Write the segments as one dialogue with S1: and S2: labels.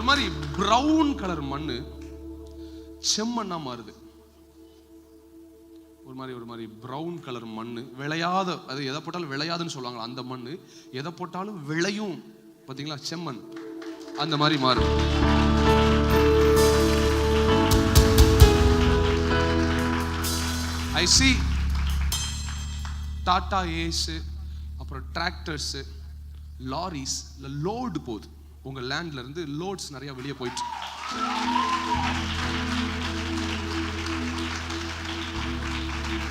S1: ஒரு மாதிரி brown colour மண்ணு செம்மண்ணா மாறுது. ஒரு மாதிரி ஒரு மாதிரி பிரவுன் கலர் மண்ணு. விளையாத அது எதை போட்டாலும் விளையாதுன்னு சொல்லுவாங்க அந்த மண்ணு? எதை போட்டாலும் விளையும். பாத்தீங்களா செம்மண். அந்த மாதிரி மாறும். ஐ சி டாடா ஏஸு அப்புறம் டிராக்டர்ஸு லாரிஸ் லோடு போகுது. உங்கள் லேண்ட்ல இருந்து லோட்ஸ் நிறையா வெளியே போயிட்டு.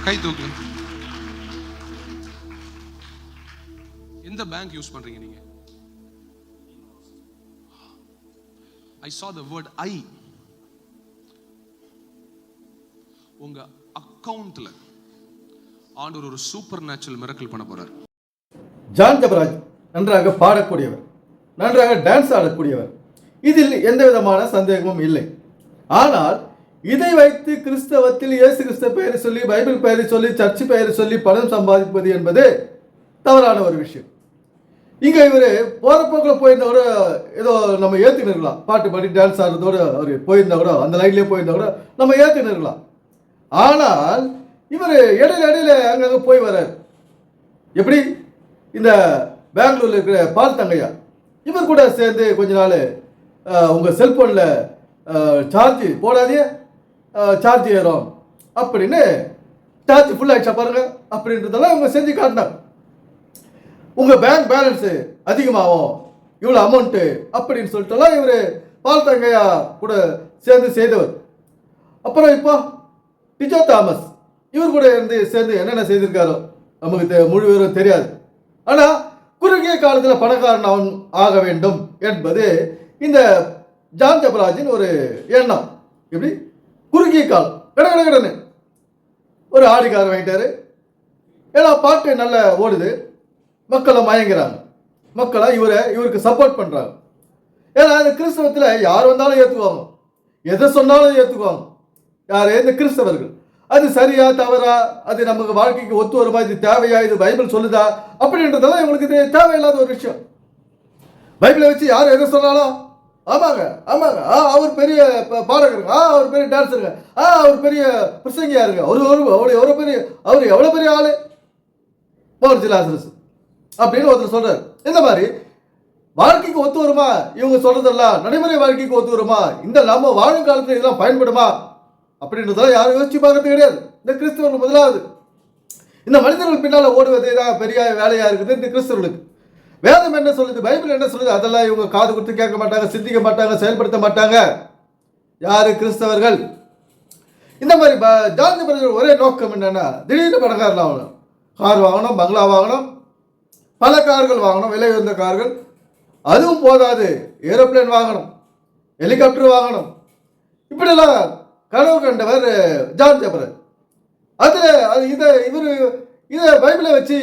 S1: கை தூக்கு. எந்த பேங்க் யூஸ் பண்றீங்க நீங்க? ஐ சா த வேர்ட் ஐ உங்க அக்கவுண்ட்ல ஆண்டவர் ஒரு சூப்பர் நேச்சுரல் மிரக்கல் பண்ண போறார்.
S2: ஜான் ஜபராஜ் நன்றாக பாடக்கூடியவர். நன்றாக டான்ஸ் ஆடக்கூடியவர். இதில் எந்த விதமான சந்தேகமும் இல்லை. ஆனால் இதை வைத்து கிறிஸ்தவத்தில் இயேசு கிறிஸ்த பெயரை சொல்லி பைபிள் பெயரை சொல்லி சர்ச்சு பெயரை சொல்லி பணம் சம்பாதிப்பது என்பது தவறான ஒரு விஷயம். இங்கே இவர் போகிறப்போக்கில் போயிருந்தா கூட ஏதோ நம்ம ஏற்றின்னு இருக்கலாம் பாட்டு பாடி டான்ஸ் ஆடுறதோட அவர் போயிருந்தா கூட அந்த லைன்லேயே போயிருந்தா கூட நம்ம ஏற்றின்னு ஆனால் இவர் இடையில இடையில அங்கங்கே போய் வர்றார். எப்படி? இந்த பெங்களூரில் இருக்கிற பால் தங்கையா? இவர் கூட சேர்ந்து கொஞ்ச நாள் உங்கள் செல்ஃபோனில் சார்ஜ் போடாதே சார்ஜ் ஏறும். அப்படின்னு சார்ஜ் ஃபுல் ஆகிடுச்சா பாருங்கள் அப்படின்றதெல்லாம் இவங்க செஞ்சு காட்டினாங்க. உங்கள் பேங்க் பேலன்ஸு அதிகமாகும் இவ்வளோ அமௌண்ட்டு அப்படின்னு சொல்லிட்டுலாம் இவர் பால் தங்கையா கூட சேர்ந்து செய்தவர். அப்புறம் இப்போ டிஜோ தாமஸ் இவர் கூட இருந்து சேர்ந்து என்னென்ன செய்திருக்காரோ நமக்கு தெ- முழு விவரம் தெரியாது. ஆனால் குறுகிய காலத்தில் பணக்காரன் அவன் ஆக வேண்டும் என்பது இந்த ஜான் ஜபராஜின் ஒரு எண்ணம். எப்படி? குறுகிய காலம். கட கட ஒரு ஆடி வாங்கிட்டாரு. ஏன்னா பாட்டு நல்லா ஓடுது. மக்களை மயங்குறாங்க. மக்களை இவரை இவருக்கு சப்போர்ட் பண்ணுறாங்க ஏன்னா இந்த கிறிஸ்தவத்தில் யார் வந்தாலும் ஏற்றுக்குவாங்க எதை சொன்னாலும் ஏற்றுக்குவாங்க யார்? இந்த கிறிஸ்தவர்கள். அது சரியா தவறா? அது நமக்கு வாழ்க்கைக்கு ஒத்து வருமா? இது தேவையா? இது பைபிள் சொல்லுதா? அப்படின்றதெல்லாம் இவங்களுக்கு இது தேவையில்லாத ஒரு விஷயம். பைபிளை வச்சு யார் எதை சொன்னாலும் ஆமாங்க ஆமாங்க. ஆ அவர் பெரிய பாடகர் பாடகருங்க. ஆ அவர் பெரிய டான்ஸருங்க ஆ அவர் பெரிய பிரசங்கியா இருங்க. அவர் ஒரு அவர் எவ்வளோ பெரிய அவர் எவ்வளோ பெரிய ஆளு? பவர் லாசரஸ் அப்படின்னு ஒருத்தர் சொல்றாரு. இந்த மாதிரி வாழ்க்கைக்கு ஒத்து வருமா? இவங்க சொல்றதெல்லாம் நடைமுறை வாழ்க்கைக்கு ஒத்து வருமா? இந்த நம்ம வாழும் காலத்தில் இதெல்லாம் பயன்படுமா? அப்படின்றதெல்லாம் யாரும் யோசிச்சு பார்க்கறது கிடையாது. இந்த கிறிஸ்தவர்கள் முதலாவது. இந்த மனிதர்கள் பின்னால் ஓடுவதே தான் பெரிய வேலையாக இருக்குது? இந்த கிறிஸ்தவர்களுக்கு. வேதம் என்ன சொல்லுது? பைபிள் என்ன சொல்லுது? அதெல்லாம் இவங்க காது கொடுத்து கேட்க மாட்டாங்க சிந்திக்க மாட்டாங்க செயல்படுத்த மாட்டாங்க. யாரு கிறிஸ்தவர்கள்? இந்த மாதிரி ப- ஜாதி மனிதர்கள் ஒரே நோக்கம் என்னன்னா திடீர்னு பணக்காரன் ஆகணும் கார் வாங்கணும் பங்களா வாங்கணும் பல கார்கள் வாங்கணும் விலை உயர்ந்த கார்கள். அதுவும் போதாது. ஏரோப்ளேன் வாங்கணும் ஹெலிகாப்டர் வாங்கணும். இப்படிலாம் கனவு கண்டவர் ஜான் ஜபரர். அதில் அது இதை இவர் இதை பைபிளை வச்சு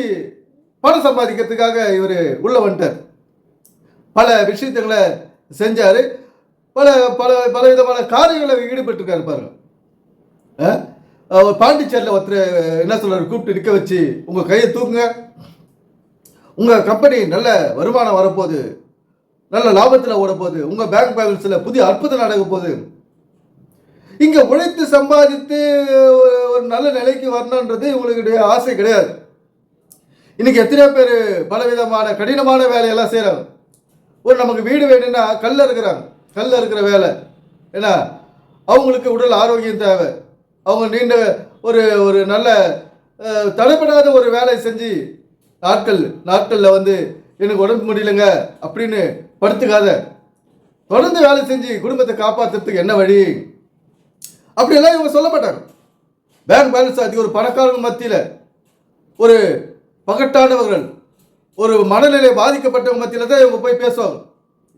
S2: பணம் சம்பாதிக்கிறதுக்காக இவர் உள்ள வந்துட்டார். பல விஷயத்துகளை செஞ்சார். பல பல பல விதமான காரியங்களை ஈடுபட்டிருக்காரு பாருங்க. அவர் பாண்டிச்சேரியில் ஒருத்தர் என்ன சொல்கிறார் கூப்பிட்டு நிற்க வச்சு உங்கள் கையை தூக்குங்க. உங்கள் கம்பெனி நல்ல வருமானம் வரப்போகுது. நல்ல லாபத்தில் ஓடப்போகுது. உங்கள் பேங்க் பேலன்ஸில் புதிய அற்புதம் நடக்க போகுது. இங்கே உழைத்து சம்பாதித்து ஒரு நல்ல நிலைக்கு வரணுன்றது இவங்களுடைய ஆசை கிடையாது. இன்னைக்கு எத்தனையோ பேர் பலவிதமான கடினமான வேலையெல்லாம் செய்கிறாங்க ஒரு நமக்கு வீடு வேணும்னா கல்ல இருக்கிறாங்க கல்ல இருக்கிற வேலை. ஏன்னா அவங்களுக்கு உடல் ஆரோக்கியம் தேவை. அவங்க நீண்ட ஒரு ஒரு நல்ல தடைப்படாத ஒரு வேலையை செஞ்சு நாட்கள் நாட்களில் வந்து எனக்கு உடம்பு முடியலங்க அப்படின்னு படுத்துக்காத. தொடர்ந்து வேலை செஞ்சு குடும்பத்தை காப்பாற்றுறதுக்கு என்ன வழி? அப்படியெல்லாம் இவங்க சொல்ல மாட்டாங்க. பேங்க் பேலன்ஸ் அதிக ஒரு பணக்காரங்க மத்தியில் ஒரு பகட்டானவர்கள் ஒரு மனநிலை பாதிக்கப்பட்டவங்க மத்தியில் தான் இவங்க போய் பேசுவாங்க.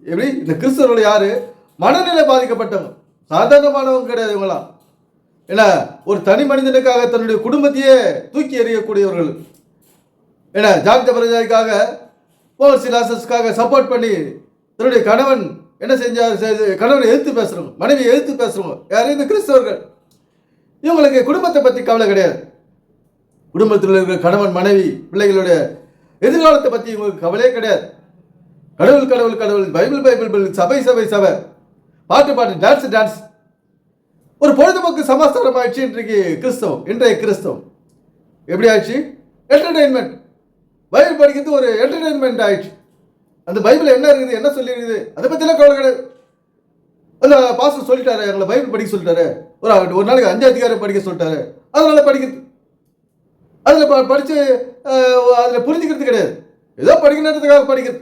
S2: எப்படி? இந்த கிறிஸ்தவர்கள் யார்? மனநிலை பாதிக்கப்பட்டவங்க. சாதாரணமானவங்க கிடையாது இவங்களாம். ஏன்னா ஒரு தனி மனிதனுக்காக தன்னுடைய குடும்பத்தையே தூக்கி எறியக்கூடியவர்கள். ஏன்னா ஜாக் ஜபரஜாய்க்காக போல் சிலாசஸ்க்காக சப்போர்ட் பண்ணி தன்னுடைய கணவன் என்ன செஞ்சார் செய்து- கணவனை எதிர்த்து பேசுறவங்க மனைவியை எதிர்த்து பேசுறவங்க யாரும் இந்த கிறிஸ்தவர்கள். இவங்களுக்கு குடும்பத்தை பற்றி கவலை கிடையாது. குடும்பத்தில் இருக்கிற கணவன் மனைவி பிள்ளைகளுடைய எதிர்காலத்தை பற்றி இவங்களுக்கு கவலையே கிடையாது. கடவுள் கடவுள் கடவுள் பைபிள் பைபிள் சபை சபை சபை. பாட்டு பாட்டு டான்ஸ் டான்ஸ் ஒரு பொழுதுபோக்கு சமாச்சாரம் ஆயிடுச்சு இன்றைக்கு கிறிஸ்தவம் இன்றைய கிறிஸ்தவம். எப்படி ஆயிடுச்சு? என்டர்டெயின்மெண்ட் பைபிள் படிக்கிறது ஒரு என்டர்டெயின்மெண்ட் ஆயிடுச்சு. அந்த பைபிள் என்ன இருக்குது? என்ன சொல்லியிருக்குது? அதை பற்றிலாம் கவலை கிடையாது. அந்த பாஸ்டர் சொல்லிட்டாரு எங்களை பைபிள் படிக்க சொல்லிட்டாரு. ஒரு ஒரு நாளைக்கு அஞ்சு அதிகாரம் படிக்க சொல்லிட்டாரு. அதனால படிக்கிறது அதில் ப படித்து அதில் புரிஞ்சுக்கிறது கிடையாது. ஏதோ படிக்கணுன்றதுக்காக படிக்கிறது.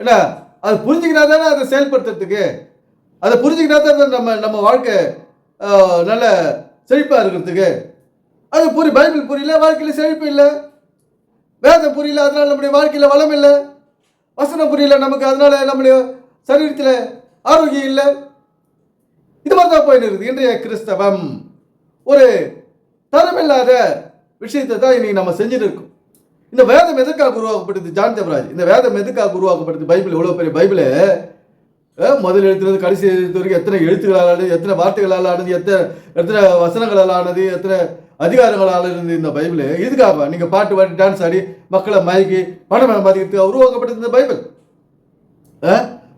S2: என்ன? அது புரிஞ்சுக்கினா தானே அதை செயல்படுத்துறதுக்கு. அதை புரிஞ்சுக்கினா தான் நம்ம நம்ம வாழ்க்கை நல்ல செழிப்பாக இருக்கிறதுக்கு. அது புரி பைபிள் புரியல வாழ்க்கையில் செழிப்பு இல்லை. வேதம் புரியல அதனால நம்முடைய வாழ்க்கையில் வளம் இல்லை. வசனம் புரியல நமக்கு. அதனால நம்முடைய சரீரத்தில் ஆரோக்கியம் இல்லை. இது மாதிரி தான் போயின்னு இருக்குது. இன்றைய கிறிஸ்தவம் ஒரு தரமில்லாத விஷயத்தை தான் இன்னைக்கு நம்ம செஞ்சுட்டு இருக்கோம். இந்த வேதம் எதுக்காக உருவாக்கப்பட்டது ஜான் தேவராஜ் இந்த வேதம் எதுக்காக உருவாக்கப்பட்டது பைபிள் எவ்வளோ பெரிய பைபிளு. முதல் எழுத்துலேருந்து கடைசி எழுத்து வரைக்கும் எத்தனை எழுத்துக்களால் ஆனது எத்தனை வார்த்தைகளால் ஆனது எத்தனை எத்தனை வசனங்களால் ஆனது எத்தனை அதிகாரங்களால் இருந்து இந்த பைபிள் இதுக்காக நீங்கள் பாட்டு பாடி டான்ஸ் ஆடி மக்களை மயக்கி பணம் மதிக்கிறதுக்கு உருவாக்கப்பட்டது இந்த பைபிள்.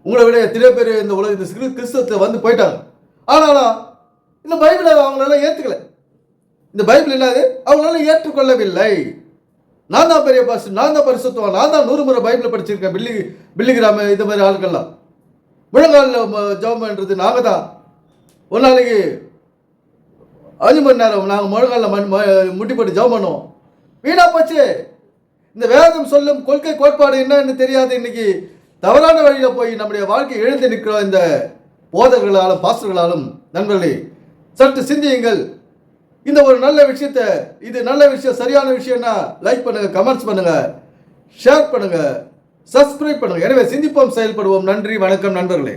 S2: உங்களை விட எத்தனையோ பேர் இந்த உலக இந்த கிறிஸ்தவத்தை வந்து போயிட்டாங்க. ஆனாலும் இந்த பைபிளை அவங்களால ஏற்றுக்கல இந்த பைபிள் என்னது அவங்களால ஏற்றுக்கொள்ளவில்லை. நான் தான் பெரிய பாஸ் நான் தான் பரிசுத்தவன் நான் தான் நூறு முறை பைபிளை படிச்சிருக்கேன் பில்லி பில்லிகிராம இது மாதிரி ஆட்கள்லாம். முழங்காலில் ஜெபம் பண்ணுறது நாங்கள் தான் ஒரு நாளைக்கு அஞ்சு மணி நேரம் நாங்கள் முழங்காலில் மண் முட்டி போட்டு ஜெபம் பண்ணுவோம். வீணா போச்சு. இந்த வேதம் சொல்லும் கொள்கை கோட்பாடு என்னன்னு தெரியாது இன்னைக்கு தவறான வழியில் போய் நம்முடைய வாழ்க்கை எழுந்து நிற்கிறோம் இந்த போதர்களாலும் பாஸ்டர்களாலும் நண்பர்களே சற்று சிந்தியுங்கள். இந்த ஒரு நல்ல விஷயத்த இது நல்ல விஷயம் சரியான விஷயம்னா லைக் பண்ணுங்க கமெண்ட்ஸ் பண்ணுங்க ஷேர் பண்ணுங்க சப்ஸ்கிரைப் பண்ணுங்க. எனவே சிந்திப்போம் செயல்படுவோம். நன்றி வணக்கம் நண்பர்களே.